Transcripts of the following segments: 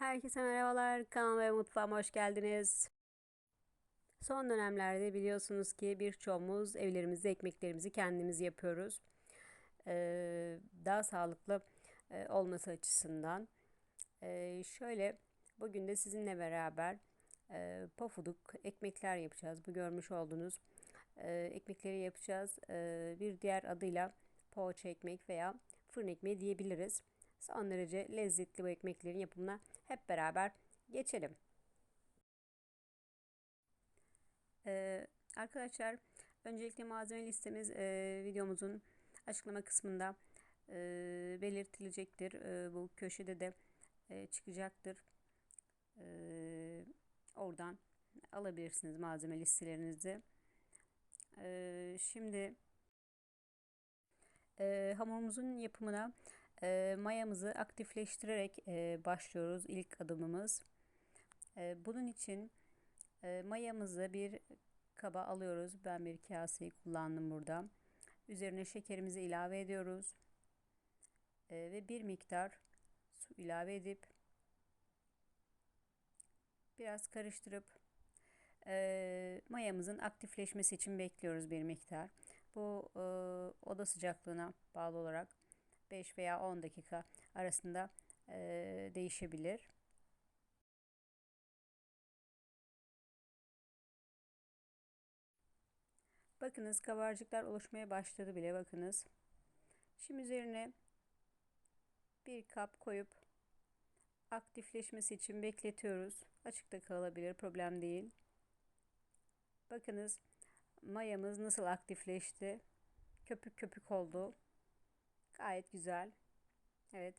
Herkese merhabalar. Kanalıma ve mutfağıma hoş geldiniz. Son dönemlerde biliyorsunuz ki birçoğumuz evlerimizde ekmeklerimizi kendimiz yapıyoruz. Ee, daha sağlıklı e, olması açısından. Ee, şöyle bugün de sizinle beraber e, pofuduk ekmekler yapacağız. Bu görmüş olduğunuz e, ekmekleri yapacağız. E, bir diğer adıyla poğaça ekmek veya fırın ekmeği diyebiliriz. Son derece lezzetli bu ekmeklerin yapımına hep beraber geçelim. Ee, arkadaşlar öncelikle malzeme listemiz e, videomuzun açıklama kısmında e, belirtilecektir. E, bu köşede de e, çıkacaktır. E, oradan alabilirsiniz malzeme listelerinizi. E, şimdi e, hamurumuzun yapımına e, mayamızı aktifleştirerek e, başlıyoruz ilk adımımız. E, bunun için e, mayamızı bir kaba alıyoruz. Ben bir kaseyi kullandım burada. Üzerine şekerimizi ilave ediyoruz. E, ve bir miktar su ilave edip biraz karıştırıp e, mayamızın aktifleşmesi için bekliyoruz bir miktar. Bu e, oda sıcaklığına bağlı olarak 5 veya 10 dakika arasında e, değişebilir. Bakınız kabarcıklar oluşmaya başladı bile bakınız. Şimdi üzerine bir kap koyup aktifleşmesi için bekletiyoruz. Açıkta kalabilir problem değil. Bakınız mayamız nasıl aktifleşti. Köpük köpük oldu. Gayet güzel. Evet.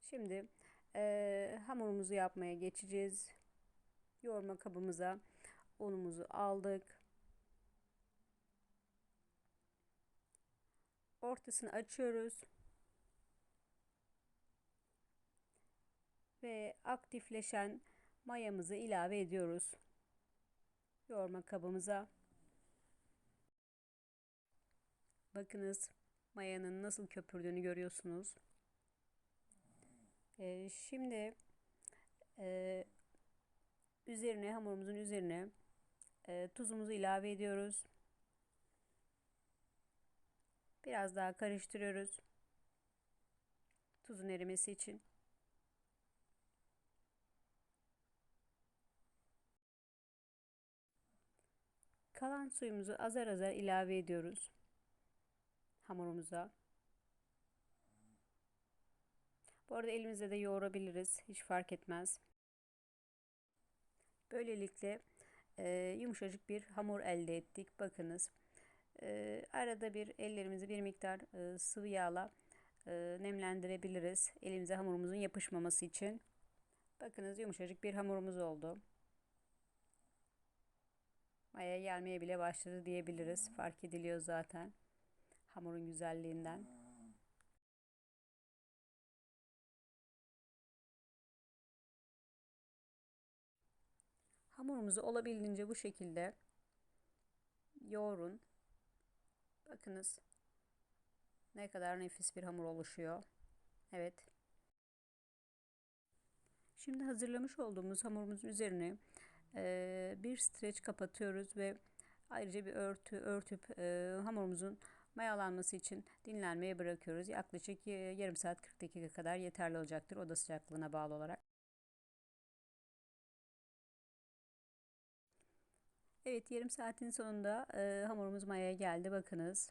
Şimdi e, hamurumuzu yapmaya geçeceğiz. Yoğurma kabımıza unumuzu aldık. Ortasını açıyoruz. Ve aktifleşen mayamızı ilave ediyoruz. Yoğurma kabımıza. Bakınız mayanın nasıl köpürdüğünü görüyorsunuz. Ee, şimdi e, üzerine hamurumuzun üzerine e, tuzumuzu ilave ediyoruz. Biraz daha karıştırıyoruz. Tuzun erimesi için. Kalan suyumuzu azar azar ilave ediyoruz hamurumuza. Bu arada elimizde de yoğurabiliriz. Hiç fark etmez. Böylelikle e, yumuşacık bir hamur elde ettik. Bakınız. E, arada bir ellerimizi bir miktar e, sıvı yağla e, nemlendirebiliriz. Elimize hamurumuzun yapışmaması için. Bakınız yumuşacık bir hamurumuz oldu. Maya gelmeye bile başladı diyebiliriz. Fark ediliyor zaten hamurun güzelliğinden. Hamurumuzu olabildiğince bu şekilde yoğurun. Bakınız ne kadar nefis bir hamur oluşuyor. Evet. Şimdi hazırlamış olduğumuz hamurumuzun üzerine e, bir streç kapatıyoruz ve ayrıca bir örtü örtüp e, hamurumuzun mayalanması için dinlenmeye bırakıyoruz. Yaklaşık e, yarım saat 40 dakika kadar yeterli olacaktır oda sıcaklığına bağlı olarak. Evet yarım saatin sonunda e, hamurumuz mayaya geldi bakınız.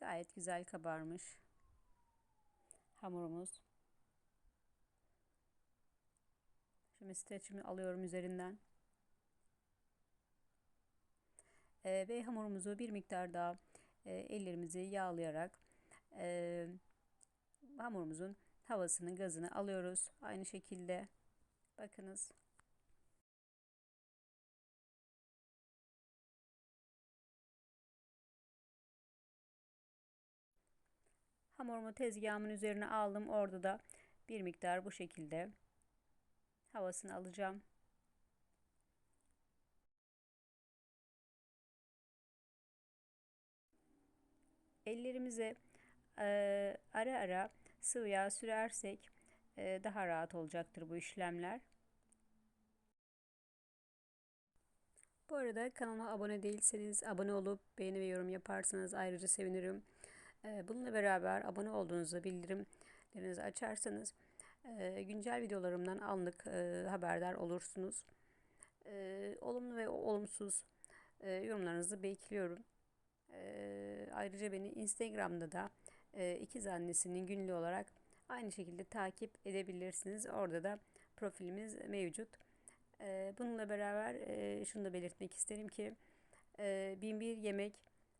Gayet güzel kabarmış hamurumuz. Şimdi streçimi alıyorum üzerinden. E, ve hamurumuzu bir miktar daha e, ellerimizi yağlayarak e, hamurumuzun havasını gazını alıyoruz. Aynı şekilde bakınız. Hamurumu tezgahımın üzerine aldım. Orada da bir miktar bu şekilde havasını alacağım. Ellerimize e, ara ara sıvı yağ sürersek e, daha rahat olacaktır bu işlemler. Bu arada kanalıma abone değilseniz abone olup beğeni ve yorum yaparsanız ayrıca sevinirim. E, bununla beraber abone olduğunuzda bildirimlerinizi açarsanız e, güncel videolarımdan anlık e, haberdar olursunuz. Olumlu ve olumsuz yorumlarınızı bekliyorum. E, ayrıca beni Instagram'da da e, ikiz annesinin günlüğü olarak aynı şekilde takip edebilirsiniz. Orada da profilimiz mevcut. E, bununla beraber e, şunu da belirtmek isterim ki e, 1001 yemek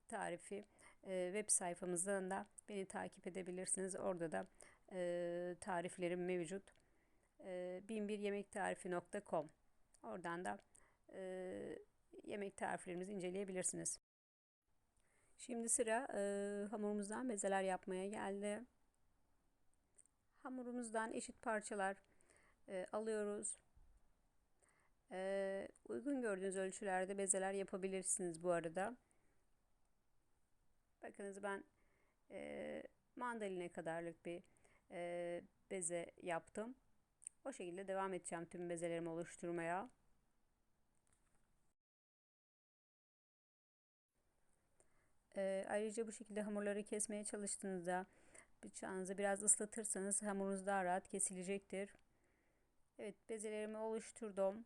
tarifi e, web sayfamızdan da beni takip edebilirsiniz. Orada da e, tariflerim mevcut. E, 1001yemektarifi.com Oradan da e, yemek tariflerimizi inceleyebilirsiniz. Şimdi sıra e, hamurumuzdan bezeler yapmaya geldi. Hamurumuzdan eşit parçalar e, alıyoruz. E, uygun gördüğünüz ölçülerde bezeler yapabilirsiniz bu arada. Bakınız ben e, mandalina kadarlık bir e, beze yaptım. O şekilde devam edeceğim tüm bezelerimi oluşturmaya. E, ayrıca bu şekilde hamurları kesmeye çalıştığınızda bıçağınızı biraz ıslatırsanız hamurunuz daha rahat kesilecektir. Evet bezelerimi oluşturdum.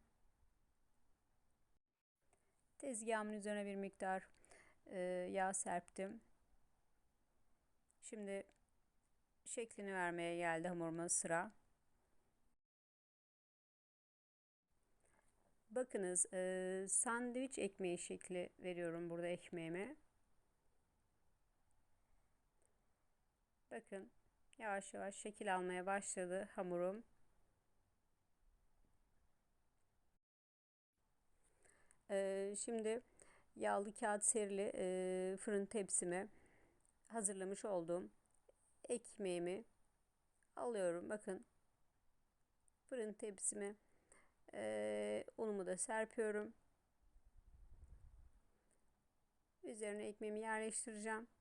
Tezgahımın üzerine bir miktar e, yağ serptim. Şimdi şeklini vermeye geldi hamuruma sıra. Bakınız e, sandviç ekmeği şekli veriyorum burada ekmeğime. Bakın yavaş yavaş şekil almaya başladı hamurum. E, şimdi yağlı kağıt serili e, fırın tepsime hazırlamış olduğum ekmeğimi alıyorum. Bakın fırın tepsime e, unumu da serpiyorum. Üzerine ekmeğimi yerleştireceğim.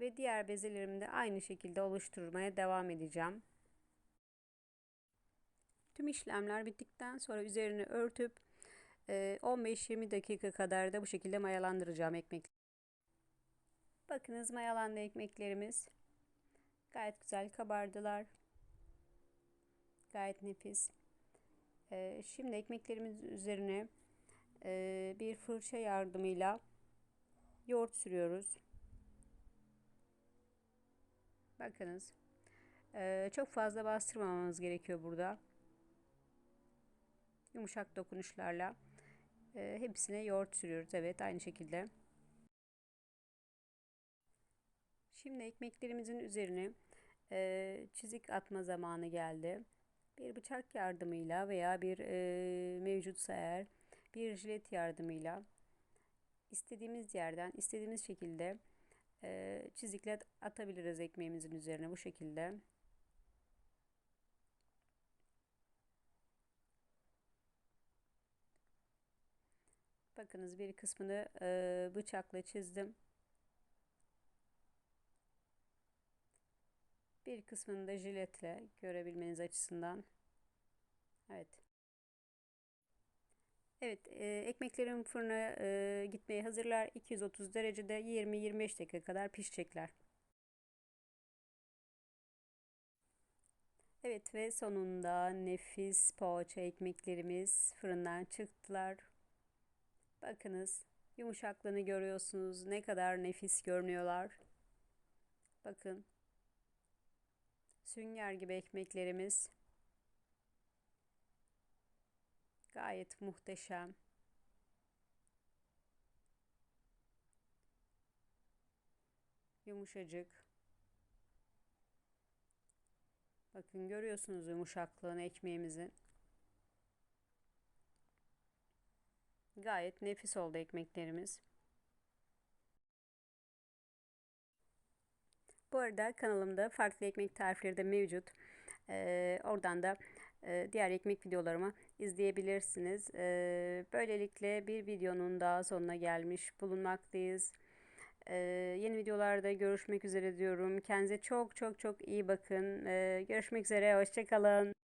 Ve diğer bezelerimi de aynı şekilde oluşturmaya devam edeceğim. Tüm işlemler bittikten sonra üzerini örtüp 15-20 dakika kadar da bu şekilde mayalandıracağım ekmek. Bakınız mayalandı ekmeklerimiz. Gayet güzel kabardılar. Gayet nefis. Ee, şimdi ekmeklerimiz üzerine e, bir fırça yardımıyla yoğurt sürüyoruz. Bakınız. Çok fazla bastırmamamız gerekiyor burada. Yumuşak dokunuşlarla hepsine yoğurt sürüyoruz. Evet aynı şekilde. Şimdi ekmeklerimizin üzerine çizik atma zamanı geldi. Bir bıçak yardımıyla veya bir mevcutsa eğer bir jilet yardımıyla istediğimiz yerden istediğimiz şekilde e, çizikler atabiliriz ekmeğimizin üzerine bu şekilde. Bakınız bir kısmını e, bıçakla çizdim. Bir kısmını da jiletle görebilmeniz açısından. Evet. Evet, e, ekmeklerim fırına e, gitmeye hazırlar. 230 derecede 20-25 dakika kadar pişecekler. Evet ve sonunda nefis poğaça ekmeklerimiz fırından çıktılar. Bakınız yumuşaklığını görüyorsunuz. Ne kadar nefis görünüyorlar. Bakın. Sünger gibi ekmeklerimiz. Gayet muhteşem. Yumuşacık. Bakın görüyorsunuz yumuşaklığını ekmeğimizin. Gayet nefis oldu ekmeklerimiz. Bu arada kanalımda farklı ekmek tarifleri de mevcut. Ee, oradan da diğer ekmek videolarımı izleyebilirsiniz. Ee, böylelikle bir videonun daha sonuna gelmiş bulunmaktayız. Ee, yeni videolarda görüşmek üzere diyorum. Kendinize çok çok çok iyi bakın. Görüşmek üzere. Hoşçakalın.